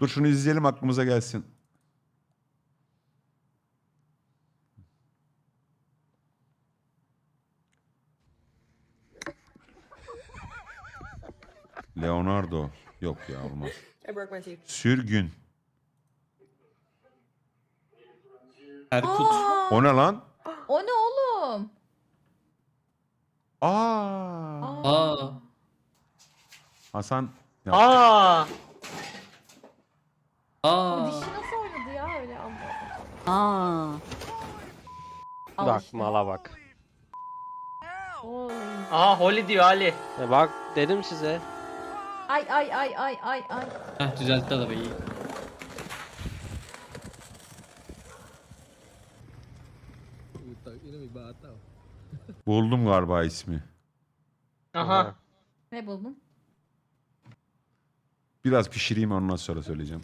Dur şunu izleyelim aklımıza gelsin. Leonardo. Yok ya olmaz. I broke my tooth. Sürgün. Erkut. Aa, O ne lan? o ne oğlum? Aa. Aa. Hasan. Ya, Aa! O Aa. dişi nasıl oynadı ya öyle Allah Aa. Al Bak işte. mala bak. Oy. Aa Holly diyor Ali. E bak dedim size. Ay ay ay ay ay ay. Heh, düzeltti arabayı. buldum galiba ismi. Aha. Ne buldun? Biraz pişireyim ondan sonra söyleyeceğim.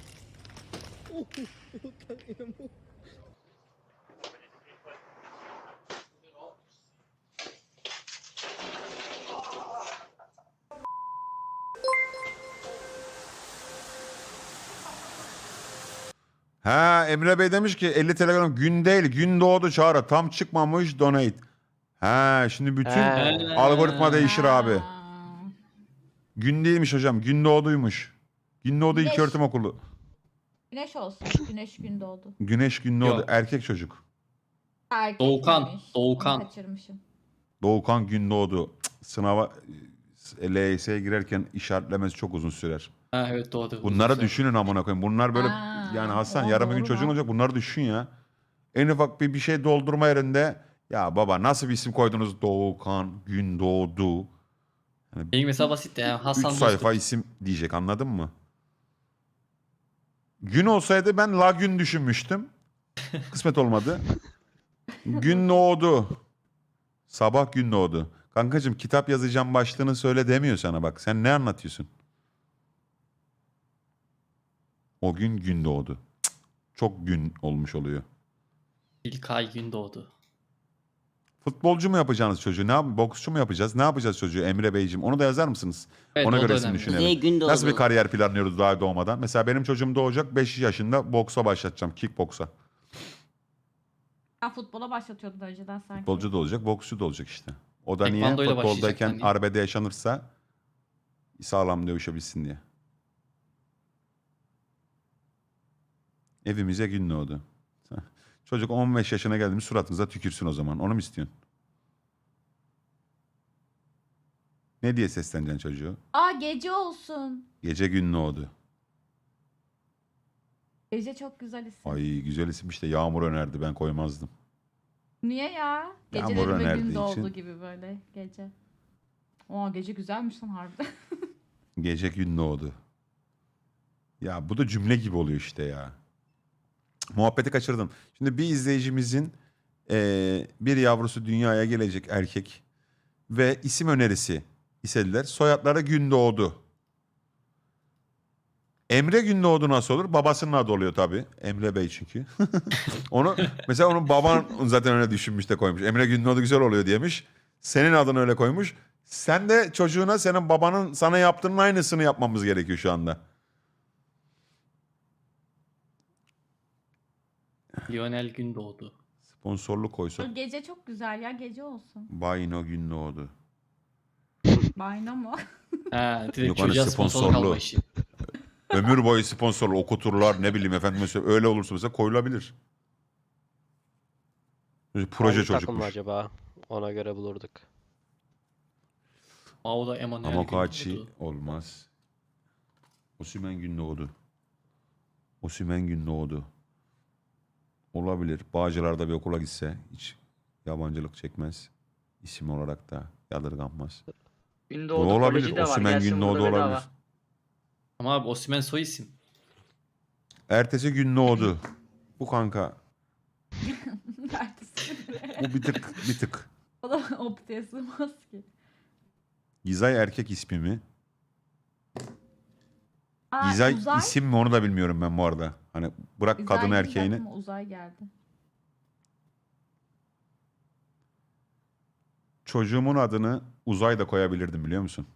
Ha Emre Bey demiş ki 50 telegram gün değil gün doğdu çağrı tam çıkmamış donate. Ha şimdi bütün He. algoritma değişir abi. Gün değilmiş hocam gün doğduymuş. Gün doğdu Güneş. ilköğretim okulu. Güneş olsun. Güneş gün doğdu. Güneş gün doğdu Yok. erkek çocuk. Erkek Doğukan, güneş. Doğukan. Onu kaçırmışım. Doğukan gün doğdu. Cık, Sınava LYS'ye girerken işaretlemesi çok uzun sürer. Ha evet doğru. Bunları Uzun süre. düşünün amına koyayım. Bunlar böyle Aa, yani Hasan o yarın bir gün doğru çocuğun lan. olacak. Bunları düşün ya. En ufak bir bir şey doldurma yerinde ya baba nasıl bir isim koydunuz Doğukan gün doğdu. Benim mesela basit ya. Hasan 3 sayfa Dostum. isim diyecek anladın mı? Gün olsaydı ben la gün düşünmüştüm. Kısmet olmadı. gün doğdu. Sabah gün doğdu. Kankacığım kitap yazacağım başlığını söyle demiyor sana bak. Sen ne anlatıyorsun? O gün gün doğdu. Cık, Çok gün olmuş oluyor. İlkay gün doğdu. Futbolcu mu yapacağınız çocuğu? Ne yap boksçu mu yapacağız? Ne yapacağız çocuğu Emre Beyciğim? Onu da yazar mısınız? Evet, Ona o da göre isim önemli. düşünelim. Kuzey gün. Nasıl bir kariyer planlıyoruz daha doğmadan? Mesela benim çocuğum doğacak 5 yaşında boksa başlatacağım. Kickboksa. Ha futbola başlatıyordun önceden sanki. Futbolcu da olacak, boksçu da olacak işte. O da niye Tekvandoyla futboldayken başlayacak hani. arbede yaşanırsa sağlam dövüşebilsin diye. Evimize gün doğdu. Çocuk 15 yaşına geldi mi suratınıza tükürsün o zaman. Onu mu istiyorsun? Ne diye sesleneceksin çocuğu? Aa gece olsun. Gece gün doğdu. Gece çok güzel isim. Ay güzel isim işte Yağmur önerdi ben koymazdım. Niye ya? Yağmur Geceleri ve önerdiği gün doğdu için. gibi böyle gece. Aa gece güzelmiş lan harbiden. Gece gün doğdu. Ya bu da cümle gibi oluyor işte ya. Muhabbeti kaçırdım. Şimdi bir izleyicimizin eee, bir yavrusu dünyaya gelecek erkek ve isim önerisi istediler. Soyadları gün doğdu. Emre gün doğdu nasıl olur? Babasının adı oluyor tabii. Emre Bey çünkü. Onu mesela onun baban zaten öyle düşünmüş de koymuş. Emre gün doğdu güzel oluyor diyemiş. Senin adını öyle koymuş. Sen de çocuğuna senin babanın sana yaptığının aynısını yapmamız gerekiyor şu anda. Lionel gün doğdu. Sponsorluk koysa. gece çok güzel ya gece olsun. Bayno gün doğdu. Bayna mı? Ha direkt Yok, hani çocuğa sponsorlu. işi. Ömür boyu sponsorlu okuturlar ne bileyim efendim mesela öyle olursa mesela koyulabilir. Proje Hangi takım mı çocukmuş. acaba? Ona göre bulurduk. Mauro Emanuel Amokachi gün doğdu. olmaz. Osimhen gün doğdu. Osimhen gün doğdu. Olabilir. Bağcılar'da bir okula gitse hiç yabancılık çekmez. İsim olarak da yadırganmaz. Bu Gündoğdu olabilir. Koleji de var. Osimhen Gelsin gün burada doğdu bedava. olabilir. Ama abi Osimhen soy isim. Ertesi gün doğdu. Bu kanka. Ertesi. Bu bir tık bir tık. o da optiye sığmaz ki. Gizay erkek ismi mi? Aa, Gizay uzay. isim mi onu da bilmiyorum ben bu arada. Hani bırak Uzay kadın deyince erkeğini. aklıma Uzay geldi. Çocuğumun adını Uzay da koyabilirdim biliyor musun?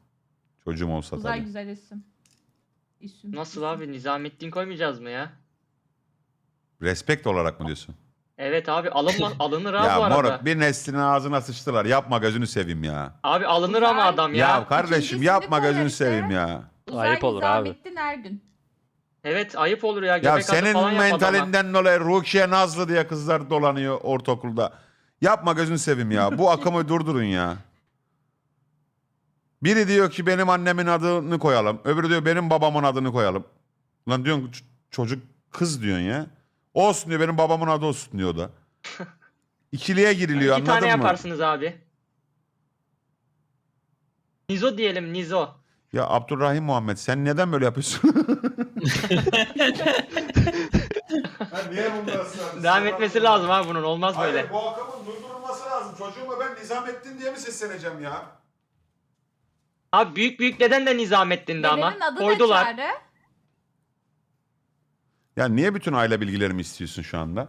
Çocuğum olsa Uzay tabii. güzel isim. İsim. Nasıl isim. abi Nizamettin koymayacağız mı ya? Respekt olarak mı diyorsun? Evet abi alınma, alınır ha bu ya arada. moruk bir neslinin ağzına sıçtılar. Yapma gözünü seveyim ya. Abi alınır ama adam Ya, ya. kardeşim İkincisini yapma koy gözünü işte. seveyim ya. Uzay Ayıp olur abi. Nizamettin Ergün. Evet ayıp olur ya. Ya Göbek senin falan yap adama. mentalinden dolayı Rukiye Nazlı diye kızlar dolanıyor ortaokulda. Yapma gözünü seveyim ya. Bu akımı durdurun ya. Biri diyor ki benim annemin adını koyalım. Öbürü diyor benim babamın adını koyalım. Lan diyorsun ç- çocuk kız diyorsun ya. Olsun diyor benim babamın adı olsun diyor o da. İkiliye giriliyor İki anladın tane mı? yaparsınız abi. Nizo diyelim Nizo. Ya Abdurrahim Muhammed sen neden böyle yapıyorsun? niye bunu Devam etmesi lazım abi bunun olmaz böyle. bu akımın durdurulması lazım. Çocuğuma ben Nizamettin diye mi sesleneceğim ya? Abi büyük büyük deden de Nizamettin'di ama. Dedenin adı Koydular. ne? Ya niye bütün aile bilgilerimi istiyorsun şu anda?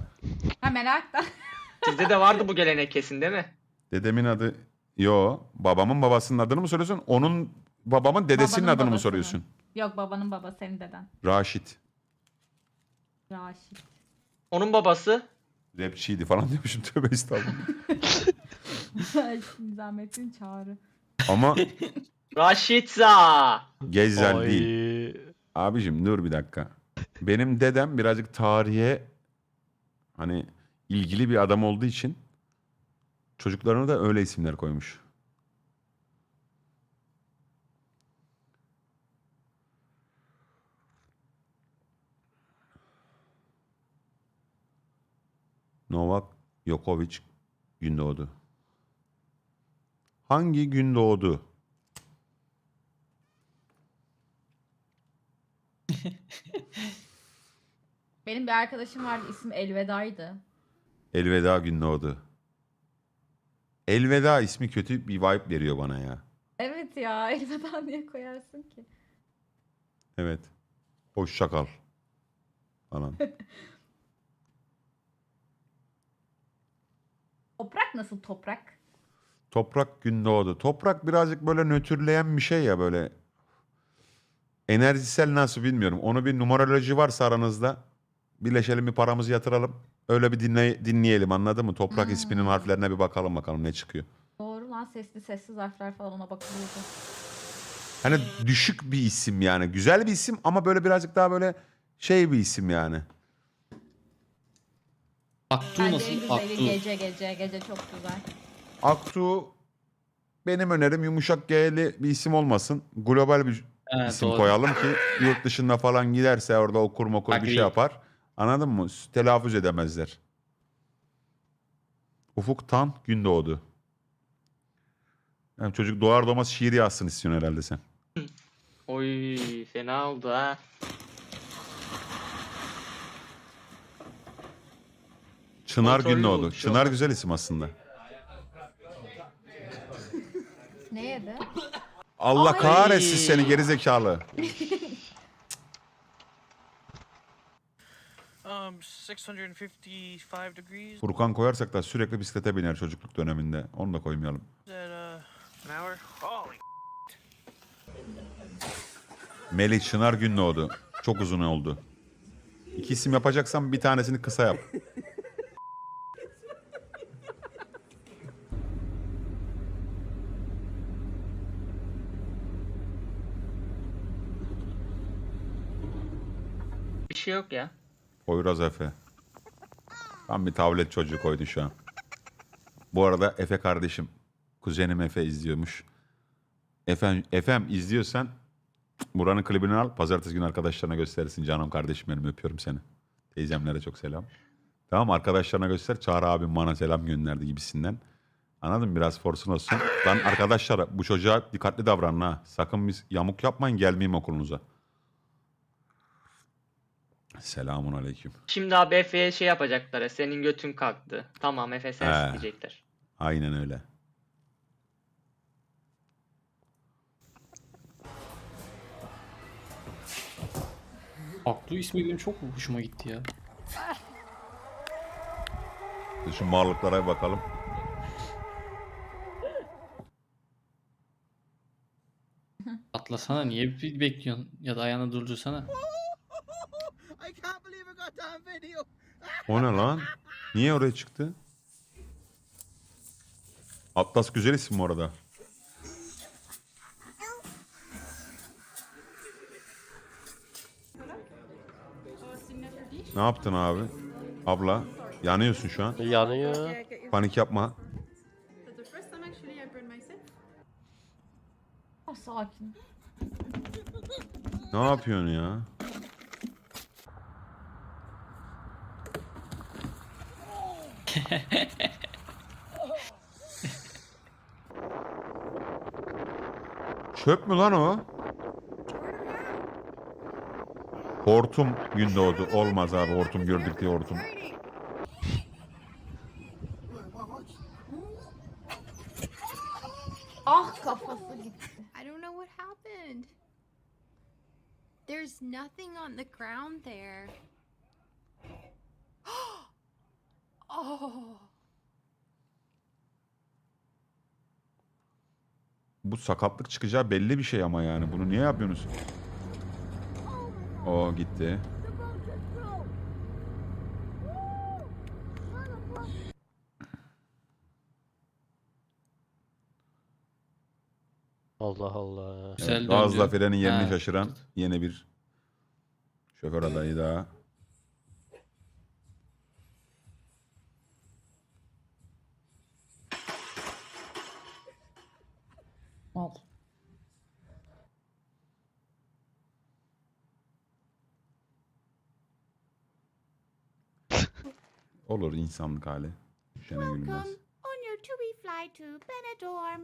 Ha meraktan. Sizde de vardı bu gelenek kesin değil mi? Dedemin adı... Yo. Babamın babasının adını mı soruyorsun? Onun babamın dedesinin Babanın adını mı soruyorsun? Yok babanın baba senin deden. Raşit. Raşit. Onun babası. Rapçiydi falan demişim tövbe estağfurullah. Nizamettin Çağrı. Ama Raşitza. Gezel Ay. değil. Abicim dur bir dakika. Benim dedem birazcık tarihe hani ilgili bir adam olduğu için çocuklarına da öyle isimler koymuş. Novak Djokovic gün doğdu. Hangi gün doğdu? Benim bir arkadaşım vardı ismi Elveda'ydı. Elveda gün doğdu. Elveda ismi kötü bir vibe veriyor bana ya. Evet ya Elveda niye koyarsın ki? Evet. Hoşça kal. Falan. Toprak nasıl toprak? Toprak gün doğdu. Toprak birazcık böyle nötrleyen bir şey ya böyle. Enerjisel nasıl bilmiyorum. Onu bir numeroloji varsa aranızda birleşelim bir paramızı yatıralım. Öyle bir dinley- dinleyelim anladın mı? Toprak Hmm. isminin harflerine bir bakalım bakalım ne çıkıyor. Doğru lan sesli sessiz harfler falan ona bakılıyordu. Hani düşük bir isim yani. Güzel bir isim ama böyle birazcık daha böyle şey bir isim yani. Aktu Bence en nasıl? güzeli Aktu. gece gece gece çok güzel. Aktu benim önerim yumuşak G'li bir isim olmasın. Global bir He, isim doğru. koyalım ki yurt dışında falan giderse orada okur mokur bir şey yapar. Anladın mı? Telaffuz edemezler. Ufuk Tan Gündoğdu. Yani çocuk doğar doğmaz şiir yazsın istiyorsun herhalde sen. Oy fena oldu ha. Çınar Kontrollü Gündoğdu. olmuş Çınar güzel isim aslında. Ne yedi? Allah Ay. kahretsin seni gerizekalı. Um, 655 degrees Furkan koyarsak da sürekli bisiklete biner çocukluk döneminde. Onu da koymayalım. at uh, an hour. Holy Melih Çınar Gündoğdu. Çok uzun oldu. İki isim yapacaksan bir tanesini kısa yap. Bir şey yok ya. Poyraz Efe. Tam bir tablet çocuğu koydu şu an. Bu arada Efe kardeşim. Kuzenim Efe izliyormuş. Efem, Efem izliyorsan buranın klibini al. Pazartesi günü arkadaşlarına gösterirsin. Canım kardeşim benim öpüyorum seni. Teyzemlere çok selam. Tamam arkadaşlarına göster. Çağrı abim bana selam gönderdi gibisinden. Anladın mı? Biraz forsun olsun. Lan arkadaşlar bu çocuğa dikkatli davranın ha. Sakın biz yamuk yapmayın gelmeyeyim okulunuza. Selamun aleyküm. Şimdi abi Efe'ye şey yapacaklar ya. Senin götün kalktı. Tamam Efe sensin He. diyecekler. Aynen öyle. Aktu ismi benim çok hoşuma gitti ya. Şu varlıklara bir bakalım. At Atlasana niye bir bekliyorsun? Ya da ayağına durdursana. O ne lan? Niye oraya çıktı? Atlas güzel isim bu arada. Ne yaptın abi? Abla yanıyorsun şu an. Yanıyor. Panik yapma. Sakin. Ne yapıyorsun ya? Çöp mü lan o? Hortum Gündoğdu. Olmaz abi hortum gördük diye hortum. Ah kafası gitti. I don't know what happened. There's nothing on the ground there. Bu sakatlık çıkacağı belli bir şey ama yani. Bunu niye yapıyorsunuz? O gitti. Allah Allah. Güzel Evet, gazla döndü. frenin yerini Ha. şaşıran yeni bir şoför adayı daha. Al. Olur insanlık hali. Gene gülmez. Welcome on your to-be flight to Benidorm.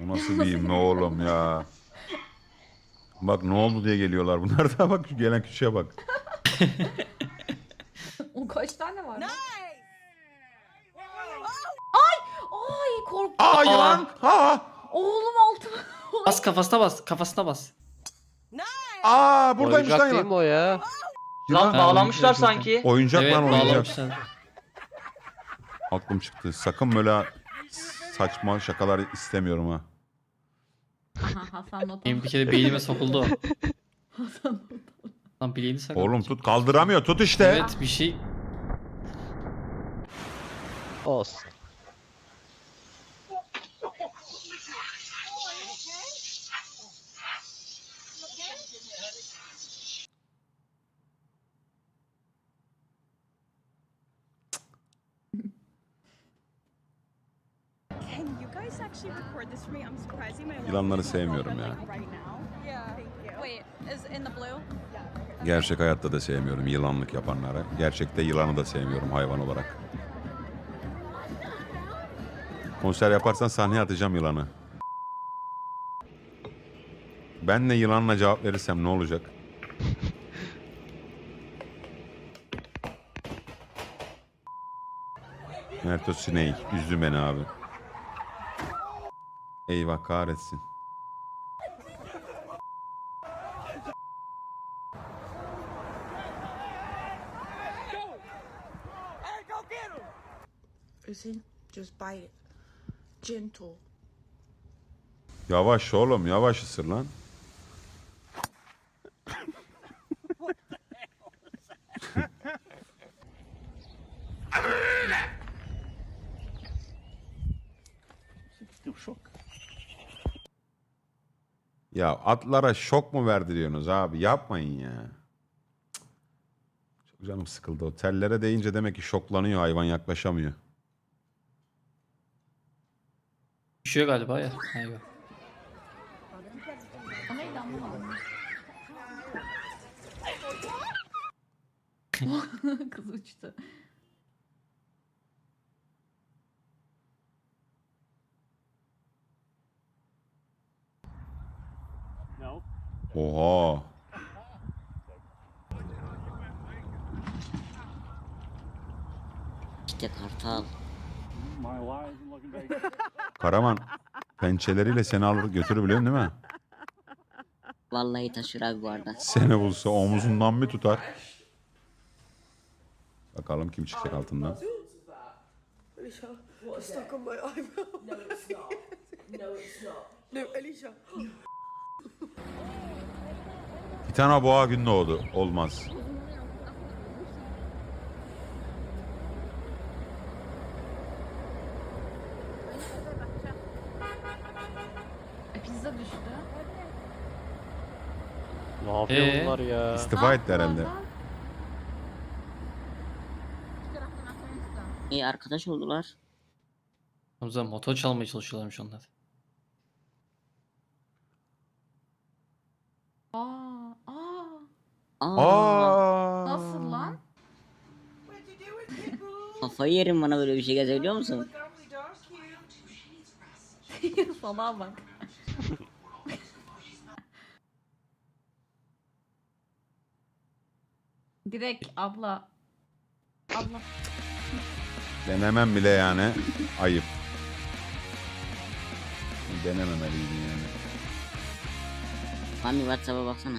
O nasıl bir ivme oğlum ya. Bak ne oldu diye geliyorlar. Bunlar da bak şu gelen kişiye bak. O kaç tane var? lan? Ay! Ay korktum. Aa yılan! Ha! Oğlum altıma. Bas kafasına bas. Kafasına bas. Aa buradaymış lan Oyuncak değil mi yılan. o ya? Lan Yılan. Bağlamışlar sanki. Oyuncak evet lan oyuncak. bağlamışlar. Aklım çıktı. Sakın böyle saçma şakalar istemiyorum ha. Aha Hasan not Benim bir kere beynime sokuldu o. Lan bileğini sakat. Oğlum tut kaldıramıyor tut işte. Evet bir şey. Olsun. Yılanları sevmiyorum ya. Gerçek hayatta da sevmiyorum yılanlık yapanları. Gerçekte yılanı da sevmiyorum hayvan olarak. Konser yaparsan sahneye atacağım yılanı. Ben de yılanla cevap verirsem ne olacak? Merto Snake. Üzdü beni abi. Eyvah kahretsin. Listen, just bite it. Gentle. Yavaş oğlum yavaş ısır lan. Ya atlara şok mu verdiriyorsunuz abi? Yapmayın ya. Çok canım sıkıldı. O tellere değince demek ki şoklanıyor hayvan yaklaşamıyor. Düşüyor galiba ya. Eyvah. O neydi anlamadım. Kız uçtu. Oha. İşte kartal. Karaman pençeleriyle seni alır götürür biliyorsun değil mi? Vallahi taşır abi bu arada. Seni bulsa omuzundan mı tutar? Bakalım kim çıkacak altından. Alicia, it's stuck on my eyebrow. No, it's not. No, it's not. No, Alicia. Tane boğa gün doğdu. Olmaz. E, pizza düştü. Ne yapıyor Ee? bunlar ya? İstifa etti herhalde. İyi arkadaş oldular. Hamza motor çalmaya çalışıyorlarmış onlar. Aa, aa. Aa, Aa. Nasıl lan? kafayı yerim bana böyle bir şey gezebiliyor musun? Salağa bak. Direkt abla. Abla. Denemem bile yani. Ayıp. Denememeliydim yani. Mami WhatsApp'a baksana.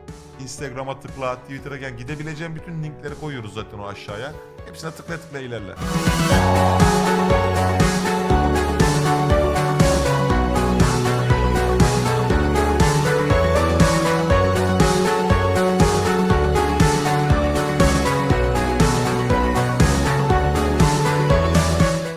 Instagram'a tıkla, Twitter'a gel. Gidebileceğin bütün linkleri koyuyoruz zaten o aşağıya. Hepsine tıkla tıkla ilerle.